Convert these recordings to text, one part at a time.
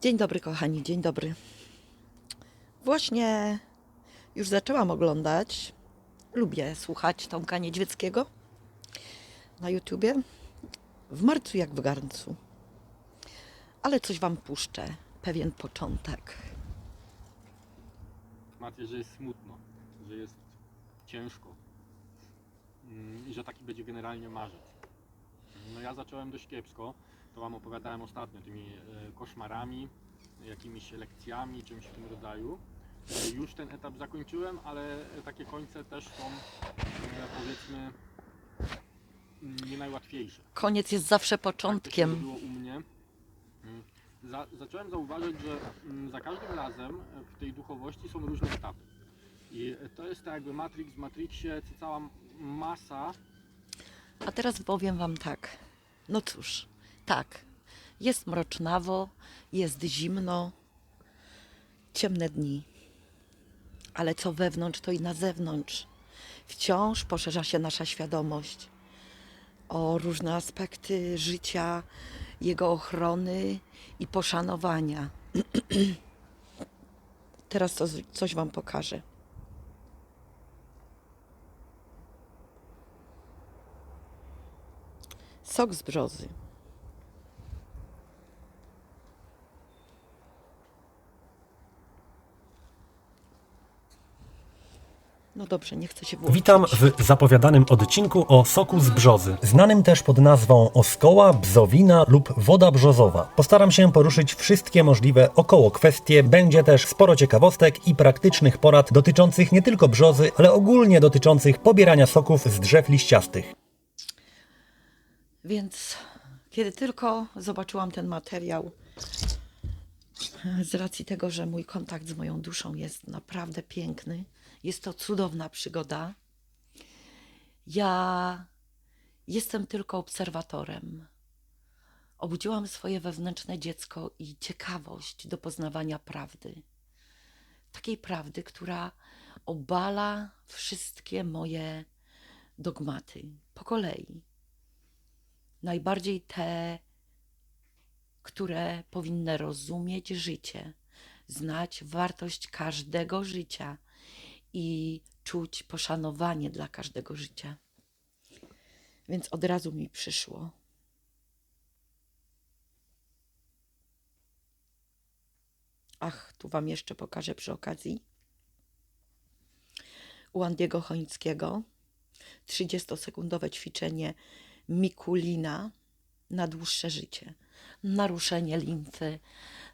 Dzień dobry, kochani, dzień dobry. Właśnie już zaczęłam oglądać. Lubię słuchać Tomka Niedźwieckiego na YouTubie. W marcu jak w garncu. Ale coś wam puszczę. Pewien początek. Macie, że jest smutno, że jest ciężko Mm, i że taki będzie generalnie marzec. No ja zacząłem dość kiepsko, to Wam opowiadałem ostatnio, tymi e, koszmarami, jakimiś lekcjami, czymś w tym rodzaju. E, Już ten etap zakończyłem, ale takie końce też są e, powiedzmy mm, nie najłatwiejsze. Koniec jest zawsze Tak początkiem. było u mnie. Mm. Za, zacząłem zauważyć, że mm, za każdym razem w tej duchowości są różne etapy. I to jest tak jakby Matrix w Matrixie, cała masa A teraz powiem wam tak. No cóż, tak. Jest mrocznawo, jest zimno, ciemne dni. Ale co wewnątrz, to i na zewnątrz. Wciąż poszerza się nasza świadomość o różne aspekty życia, jego ochrony i poszanowania. Teraz coś, coś wam pokażę. Sok z brzozy. No dobrze, nie chcę się włączyć. Witam w zapowiadanym odcinku o soku z brzozy, znanym też pod nazwą oskoła, bzowina lub woda brzozowa. Postaram się poruszyć wszystkie możliwe około kwestie, będzie też sporo ciekawostek i praktycznych porad dotyczących nie tylko brzozy, ale ogólnie dotyczących pobierania soków z drzew liściastych. Więc kiedy tylko zobaczyłam ten materiał, z racji tego, że mój kontakt z moją duszą jest naprawdę piękny, jest to cudowna przygoda. Ja jestem tylko obserwatorem. Obudziłam swoje wewnętrzne dziecko i ciekawość do poznawania prawdy. Takiej prawdy, która obala wszystkie moje dogmaty po kolei najbardziej te, które powinny rozumieć życie, znać wartość każdego życia i czuć poszanowanie dla każdego życia. Więc od razu mi przyszło. Ach, tu Wam jeszcze pokażę przy okazji. U Andiego Chońskiego 30-sekundowe ćwiczenie Mikulina na dłuższe życie. Naruszenie limfy,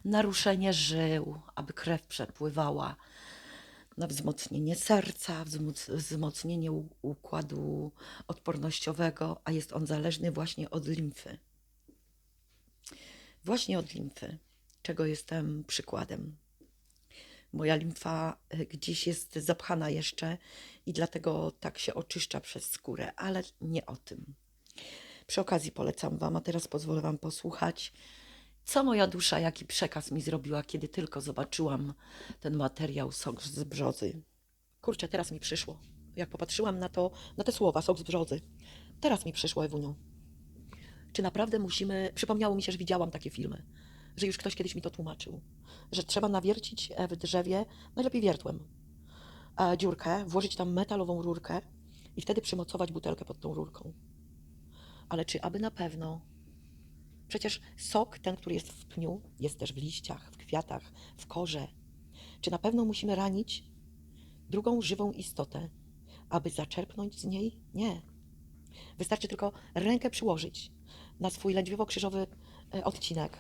naruszenie żył, aby krew przepływała, na wzmocnienie serca, wzmoc- wzmocnienie układu odpornościowego, a jest on zależny właśnie od limfy. Właśnie od limfy, czego jestem przykładem. Moja limfa e, gdzieś jest zapchana jeszcze i dlatego tak się oczyszcza przez skórę, ale nie o tym. Przy okazji polecam Wam, a teraz pozwolę Wam posłuchać, co moja dusza, jaki przekaz mi zrobiła, kiedy tylko zobaczyłam ten materiał sok z brzozy. Kurczę, teraz mi przyszło. Jak popatrzyłam na to, na te słowa, sok z brzozy. Teraz mi przyszło, Ewuniu. Czy naprawdę musimy. Przypomniało mi się, że widziałam takie filmy, że już ktoś kiedyś mi to tłumaczył, że trzeba nawiercić e, w drzewie, najlepiej wiertłem, e, dziurkę, włożyć tam metalową rurkę i wtedy przymocować butelkę pod tą rurką. Ale czy aby na pewno? Przecież sok, ten, który jest w pniu, jest też w liściach, w kwiatach, w korze. Czy na pewno musimy ranić drugą żywą istotę, aby zaczerpnąć z niej? Nie. Wystarczy tylko rękę przyłożyć na swój lędźwiowo-krzyżowy e, odcinek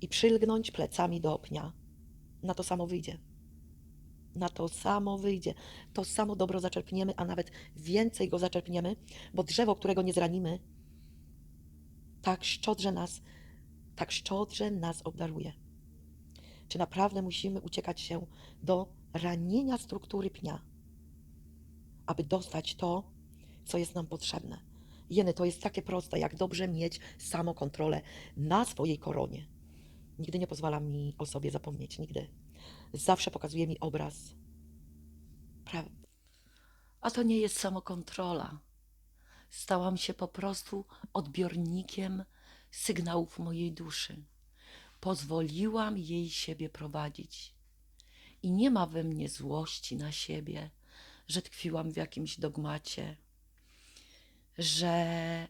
i przylgnąć plecami do pnia. Na to samo wyjdzie. Na to samo wyjdzie. To samo dobro zaczerpniemy, a nawet więcej go zaczerpniemy, bo drzewo, którego nie zranimy, tak szczodrze nas, tak szczodrze nas obdaruje. Czy naprawdę musimy uciekać się do ranienia struktury pnia, aby dostać to, co jest nam potrzebne? Jeny, to jest takie proste, jak dobrze mieć samokontrolę na swojej koronie. Nigdy nie pozwala mi o sobie zapomnieć, nigdy. Zawsze pokazuje mi obraz. A to nie jest samokontrola. Stałam się po prostu odbiornikiem sygnałów mojej duszy. pozwoliłam jej siebie prowadzić. I nie ma we mnie złości na siebie, że tkwiłam w jakimś dogmacie, że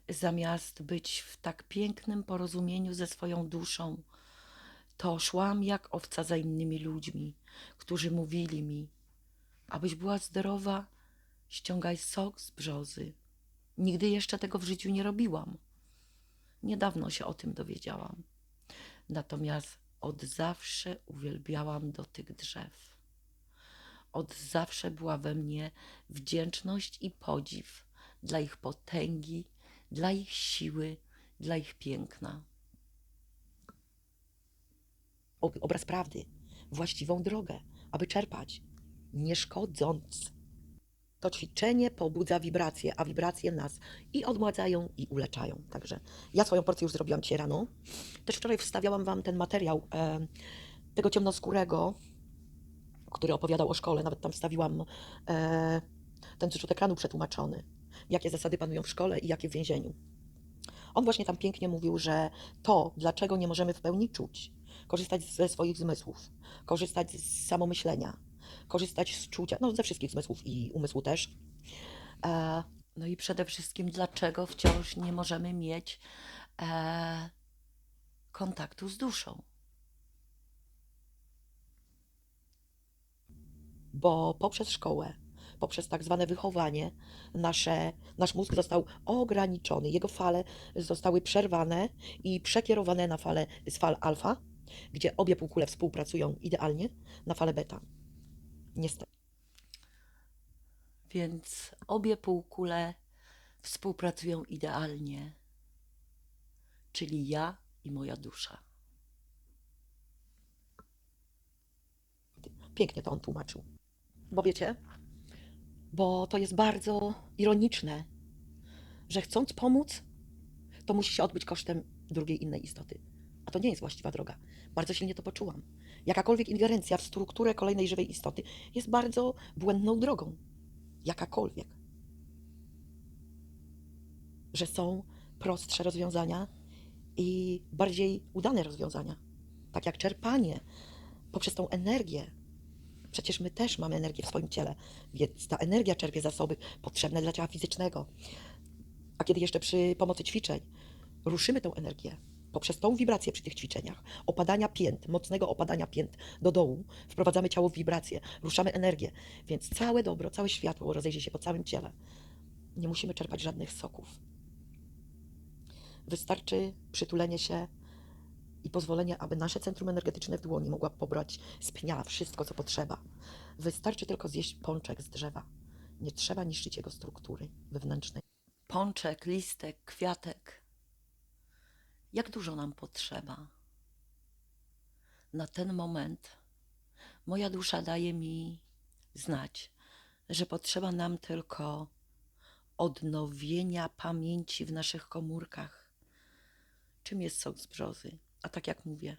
zamiast być w tak pięknym porozumieniu ze swoją duszą, to szłam jak owca za innymi ludźmi, którzy mówili mi, abyś była zdrowa, ściągaj sok z brzozy. Nigdy jeszcze tego w życiu nie robiłam. Niedawno się o tym dowiedziałam. Natomiast od zawsze uwielbiałam dotyk drzew. Od zawsze była we mnie wdzięczność i podziw dla ich potęgi, dla ich siły, dla ich piękna. Ob- Obraz prawdy, właściwą drogę, aby czerpać, nie szkodząc. To ćwiczenie pobudza wibracje, a wibracje nas i odmładzają, i uleczają. Także ja swoją porcję już zrobiłam dzisiaj rano. Też wczoraj wstawiałam Wam ten materiał e, tego ciemnoskórego, który opowiadał o szkole. Nawet tam wstawiłam e, ten zrzut ekranu przetłumaczony. Jakie zasady panują w szkole i jakie w więzieniu. On właśnie tam pięknie mówił, że to, dlaczego nie możemy w pełni czuć, korzystać ze swoich zmysłów, korzystać z samomyślenia, korzystać z czucia, no ze wszystkich zmysłów i umysłu też. E, no i przede wszystkim, dlaczego wciąż nie możemy mieć e, kontaktu z duszą. Bo poprzez szkołę, poprzez tak zwane wychowanie, nasze, nasz mózg został ograniczony. Jego fale zostały przerwane i przekierowane na fale z fal alfa, gdzie obie półkule współpracują idealnie, na falę beta. Niestety. Więc obie półkule współpracują idealnie, czyli ja i moja dusza. Pięknie to on tłumaczył. Bo wiecie, bo to jest bardzo ironiczne, że chcąc pomóc, to musi się odbyć kosztem drugiej innej istoty. A to nie jest właściwa droga. Bardzo silnie to poczułam. Jakakolwiek ingerencja w strukturę kolejnej żywej istoty jest bardzo błędną drogą. Jakakolwiek. Że są prostsze rozwiązania i bardziej udane rozwiązania. Tak jak czerpanie poprzez tą energię. Przecież my też mamy energię w swoim ciele, więc ta energia czerpie zasoby potrzebne dla ciała fizycznego. A kiedy jeszcze przy pomocy ćwiczeń ruszymy tą energię poprzez tą wibrację przy tych ćwiczeniach, opadania pięt, mocnego opadania pięt do dołu, wprowadzamy ciało w wibrację, ruszamy energię, więc całe dobro, całe światło rozejdzie się po całym ciele. Nie musimy czerpać żadnych soków. Wystarczy przytulenie się i pozwolenie, aby nasze centrum energetyczne w dłoni mogła pobrać z pnia wszystko, co potrzeba. Wystarczy tylko zjeść pączek z drzewa. Nie trzeba niszczyć jego struktury wewnętrznej. Pączek, listek, kwiatek. Jak dużo nam potrzeba? Na ten moment moja dusza daje mi znać, że potrzeba nam tylko odnowienia pamięci w naszych komórkach. Czym jest sok z brzozy? A tak jak mówię,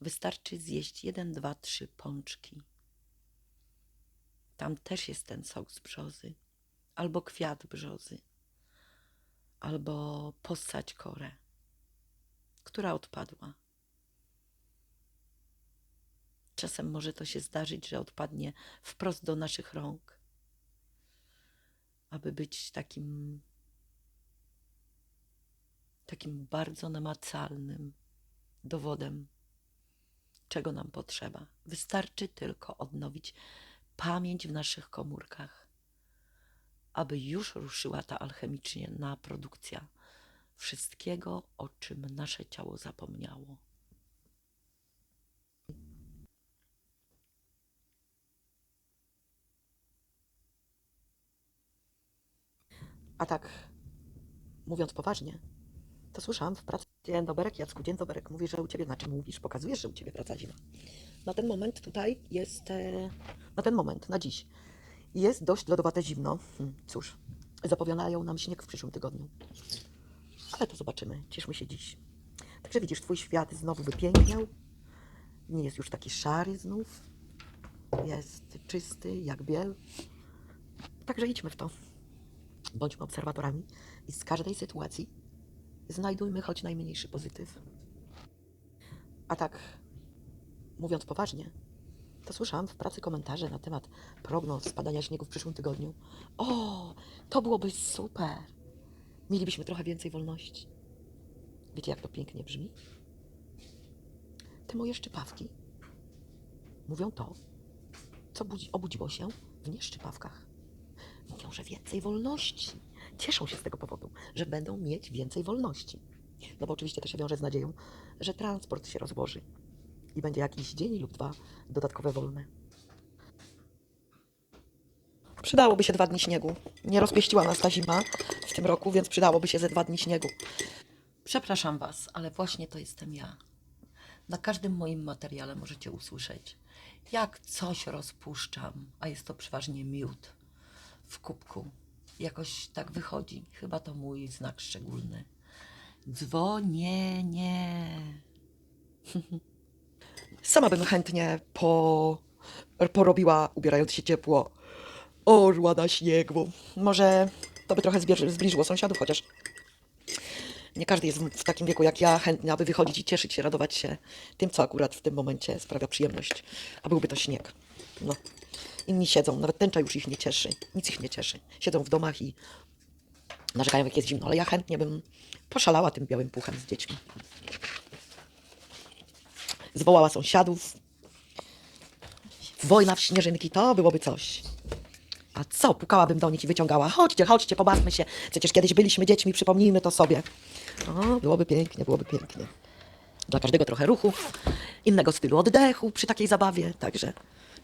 wystarczy zjeść jeden, dwa, trzy pączki. Tam też jest ten sok z brzozy, albo kwiat brzozy, albo possać korę, która odpadła. Czasem może to się zdarzyć, że odpadnie wprost do naszych rąk, aby być takim, takim bardzo namacalnym dowodem, czego nam potrzeba. Wystarczy tylko odnowić pamięć w naszych komórkach, aby już ruszyła ta alchemicznie na produkcja wszystkiego, o czym nasze ciało zapomniało. A tak, mówiąc poważnie, to słyszałam w pracy. Dzień doberek, Jacku, dzień doberek. Mówi, że u ciebie, na czym mówisz, pokazujesz, że u ciebie praca zima. Na ten moment tutaj jest, e, na ten moment, na dziś, jest dość lodowate zimno. Hm, cóż, zapowiadają nam śnieg w przyszłym tygodniu. Ale to zobaczymy, cieszmy się dziś. Także widzisz, twój świat znowu wypiękniał. Nie jest już taki szary znów. Jest czysty, jak biel. Także idźmy w to. Bądźmy obserwatorami i z każdej sytuacji znajdujmy choć najmniejszy pozytyw. A tak, mówiąc poważnie, to słyszałam w pracy komentarze na temat prognoz spadania śniegu w przyszłym tygodniu. O, to byłoby super. Mielibyśmy trochę więcej wolności. Wiecie, jak to pięknie brzmi? Te moje szczypawki mówią to, co budzi, obudziło się w nieszczypawkach. Mówią, że więcej wolności. Cieszą się z tego powodu, że będą mieć więcej wolności. No bo oczywiście to się wiąże z nadzieją, że transport się rozłoży i będzie jakiś dzień lub dwa dodatkowe wolne. Przydałoby się dwa dni śniegu. Nie rozpieściła nas ta zima w tym roku, więc przydałoby się ze dwa dni śniegu. Przepraszam Was, ale właśnie to jestem ja. Na każdym moim materiale możecie usłyszeć, jak coś rozpuszczam, a jest to przeważnie miód w kubku. Jakoś tak wychodzi. Chyba to mój znak szczególny. Dzwonienie. Sama bym chętnie po, porobiła, ubierając się ciepło, orła na śniegu. Może to by trochę zbliżyło sąsiadów, chociaż nie każdy jest w takim wieku jak ja, chętny, aby wychodzić i cieszyć się, radować się tym, co akurat w tym momencie sprawia przyjemność. A byłby to śnieg. No. Inni siedzą, nawet tęcza już ich nie cieszy. Nic ich nie cieszy. Siedzą w domach i narzekają, jak jest zimno. Ale ja chętnie bym poszalała tym białym puchem z dziećmi. Zwołała sąsiadów. Wojna w śnieżynki, to byłoby coś. A co? Pukałabym do nich i wyciągała. Chodźcie, chodźcie, pobawmy się. Przecież kiedyś byliśmy dziećmi, przypomnijmy to sobie. O, byłoby pięknie, byłoby pięknie. Dla każdego trochę ruchu, innego stylu oddechu przy takiej zabawie. Także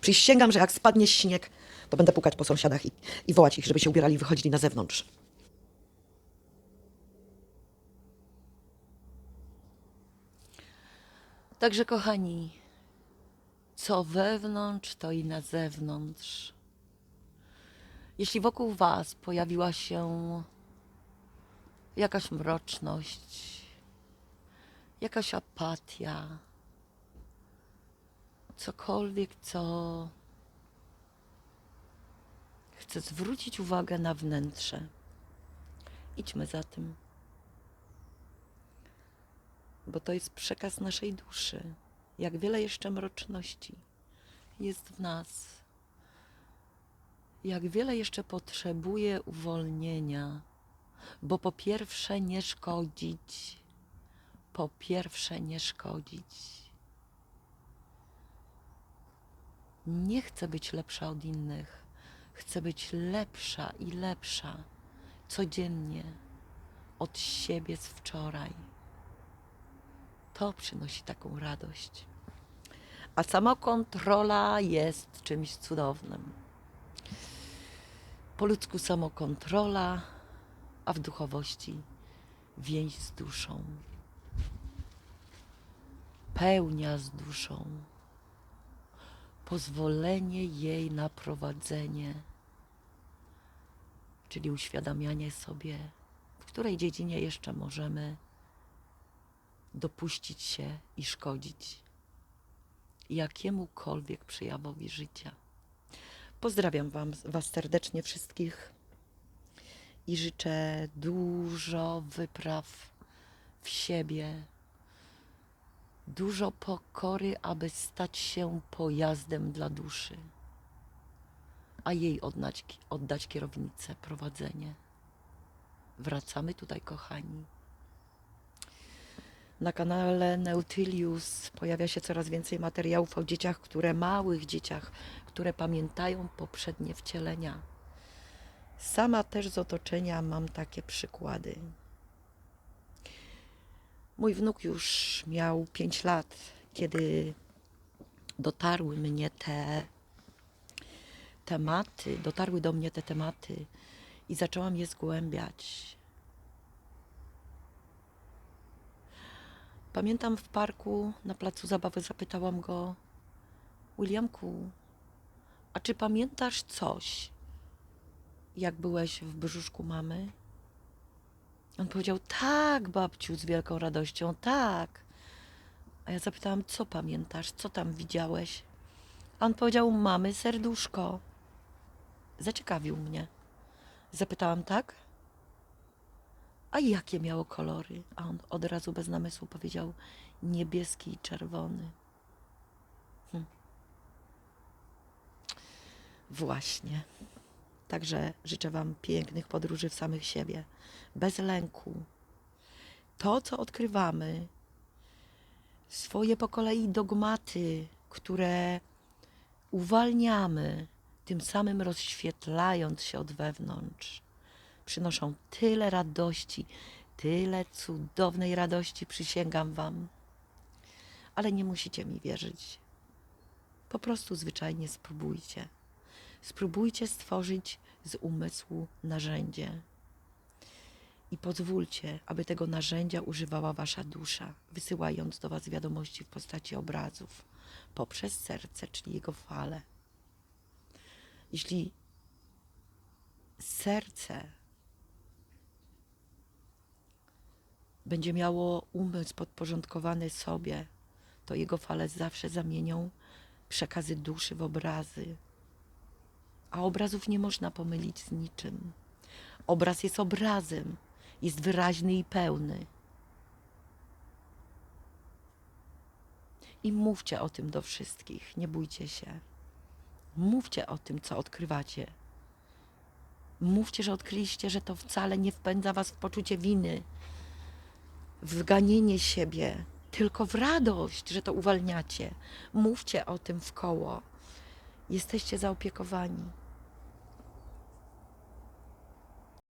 przysięgam, że jak spadnie śnieg, to będę pukać po sąsiadach i, i wołać ich, żeby się ubierali i wychodzili na zewnątrz. Także kochani, co wewnątrz, to i na zewnątrz. Jeśli wokół Was pojawiła się jakaś mroczność, jakaś apatia, cokolwiek, co chce zwrócić uwagę na wnętrze, idźmy za tym, bo to jest przekaz naszej duszy. Jak wiele jeszcze mroczności jest w nas jak wiele jeszcze potrzebuje uwolnienia, bo po pierwsze nie szkodzić, po pierwsze nie szkodzić. Nie chcę być lepsza od innych, chcę być lepsza i lepsza codziennie od siebie z wczoraj. To przynosi taką radość. A samokontrola jest czymś cudownym. Po ludzku samokontrola, a w duchowości więź z duszą. Pełnia z duszą. Pozwolenie jej na prowadzenie, czyli uświadamianie sobie, w której dziedzinie jeszcze możemy dopuścić się i szkodzić jakiemukolwiek przejawowi życia. Pozdrawiam wam, Was serdecznie wszystkich i życzę dużo wypraw w siebie, dużo pokory, aby stać się pojazdem dla duszy, a jej oddać, oddać kierownicę, prowadzenie. Wracamy tutaj, kochani. Na kanale Neutylius pojawia się coraz więcej materiałów o dzieciach, które małych dzieciach, które pamiętają poprzednie wcielenia. Sama też z otoczenia mam takie przykłady. Mój wnuk już miał 5 lat, kiedy dotarły mnie te tematy, dotarły do mnie te tematy i zaczęłam je zgłębiać. Pamiętam w parku na placu zabawy zapytałam go: Williamku, a czy pamiętasz coś, jak byłeś w brzuszku mamy? On powiedział: Tak, babciu, z wielką radością, tak. A ja zapytałam: Co pamiętasz, co tam widziałeś? A on powiedział: Mamy serduszko. Zaciekawił mnie. Zapytałam: Tak? A jakie miało kolory? A on od razu bez namysłu powiedział niebieski i czerwony. Hm. Właśnie. Także życzę Wam pięknych podróży w samych siebie, bez lęku. To, co odkrywamy, swoje po kolei dogmaty, które uwalniamy, tym samym rozświetlając się od wewnątrz, przynoszą tyle radości, tyle cudownej radości, przysięgam Wam. Ale nie musicie mi wierzyć. Po prostu zwyczajnie spróbujcie. Spróbujcie stworzyć z umysłu narzędzie. I pozwólcie, aby tego narzędzia używała Wasza dusza, wysyłając do Was wiadomości w postaci obrazów poprzez serce, czyli jego fale. Jeśli serce będzie miało umysł podporządkowany sobie, to jego fale zawsze zamienią przekazy duszy w obrazy. A obrazów nie można pomylić z niczym. Obraz jest obrazem, jest wyraźny i pełny. I mówcie o tym do wszystkich, nie bójcie się. Mówcie o tym, co odkrywacie. Mówcie, że odkryliście, że to wcale nie wpędza was w poczucie winy, w ganienie siebie, tylko w radość, że to uwalniacie. Mówcie o tym w koło. Jesteście zaopiekowani.